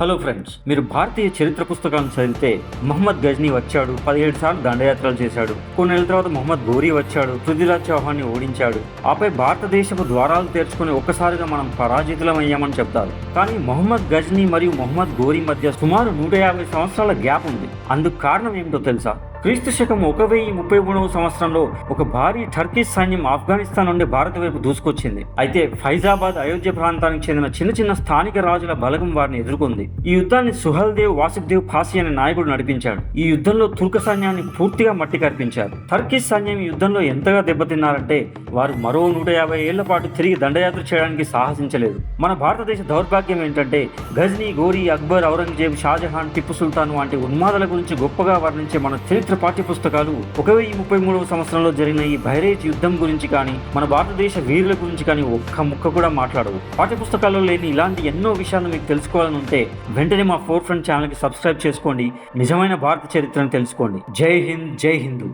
Hello friends మీరు భారతీయ చరిత్ర పుస్తకాలను చదివితే మహమ్మద్ గజ్నీ వచ్చాడు పదిహేడు సార్లు దండయాత్రలు చేశాడు కొన్నేళ్ళ తర్వాత మహమ్మద్ ఘోరీ వచ్చాడు పృథ్వీరాజ్ చౌహాన్ని ఓడించాడు. ఆపై భారతదేశపు ద్వారాలు తెరుచుకుని ఒక్కసారిగా మనం పరాజితులం అయ్యామని చెప్తారు. కానీ మహమ్మద్ గజ్నీ మరియు మహమ్మద్ ఘోరీ మధ్య సుమారు నూట యాభై సంవత్సరాల గ్యాప్ ఉంది. అందుకు కారణం ఏమిటో తెలుసా? క్రీస్తు శకం ఒక వెయ్యి ముప్పై మూడవ సంవత్సరంలో ఒక భారీ టర్కిష్ సైన్యం ఆఫ్ఘనిస్తాన్ నుండి భారత వైపు దూసుకొచ్చింది. అయితే ఫైజాబాద్ అయోధ్య ప్రాంతానికి చెందిన చిన్న చిన్న స్థానిక రాజుల బలగం వారిని ఎదుర్కొంది. ఈ యుద్ధాన్ని సుహల్ దేవ్ వాసుదేవ్ ఫాసి అనే నాయకుడు నడిపించాడు. ఈ యుద్ధంలో తుర్క సైన్యాన్ని పూర్తిగా మట్టి కర్పించారు. టర్కిష్ సైన్యం ఈ యుద్ధంలో ఎంతగా దెబ్బతిన్నారంటే వారు మరో నూట యాభై ఏళ్ళ పాటు తిరిగి దండయాత్ర చేయడానికి సాహసించలేదు. మన భారతదేశ దౌర్భాగ్యం ఏంటంటే గజ్నీ గోరీ అక్బర్ ఔరంగజేబ్ షాజహాన్ టిప్పు సుల్తాన్ వంటి ఉన్మాదాల గురించి గొప్పగా వర్ణించే మన చరిత్ర పాఠ్య పుస్తకాలు ఒక వెయ్యి ముప్పై మూడవ సంవత్సరంలో జరిగిన ఈ బైరేజ్ యుద్ధం గురించి కానీ మన భారతదేశ వీరుల గురించి కానీ ఒక్క ముక్క కూడా మాట్లాడవు. పాఠ్య పుస్తకాల్లో లేని ఇలాంటి ఎన్నో విషయాలు మీకు తెలుసుకోవాలని ఉంటే వెంటనే మా ఫోర్ ఫ్రంట్ ఛానల్కి సబ్స్క్రైబ్ చేసుకోండి. నిజమైన భారత చరిత్రను తెలుసుకోండి. జై హింద్ జై హిందూ.